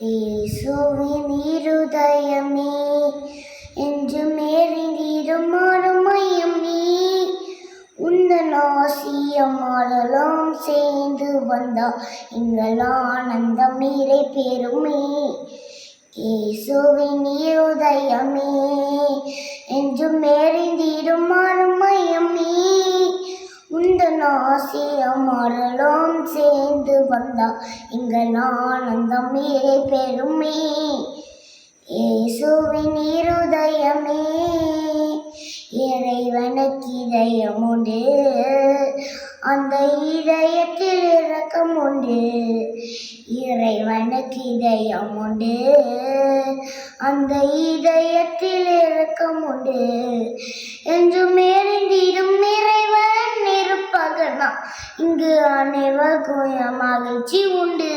இயேசுவின் இருதயமே என்று மேறிடும் நீ. உந்தன் ஆசியம் மாறலாம் சேர்ந்து வந்தா எங்கள் ஆனந்தம் இறை பெருமே இயேசுவின் இருதயமே என்று மேறிந்திடும் ஆசியம் அருளும் சேர்ந்து வந்தா. எங்கள் ஆனந்தமே பெருமே. இயேசுவின் இருதயமே. இறைவனுக்கு இதயம் உண்டு. அந்த இதயத்தில் இரக்கம் உண்டு. இறைவனுக்கு இதயம் உண்டு. அந்த இதயத்தில் இரக்கம் உண்டு. என்றுமே இங்கு அனைவருக்கும் மகிழ்ச்சி உண்டு.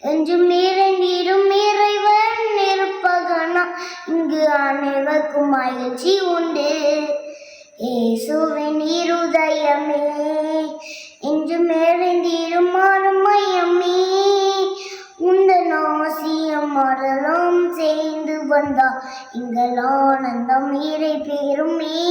என்று மீறந்திடும் இறைவன் இருப்பகனா இங்கு அனைவருக்கும் மகிழ்ச்சி உண்டு. இயேசுவின் இருதயமே என்று மேறந்திடும் அருமையமே உந்தன் ஆசியம் மரலாம் சேர்ந்து வந்தா எங்கள் ஆனந்தம் இறை பெருமே.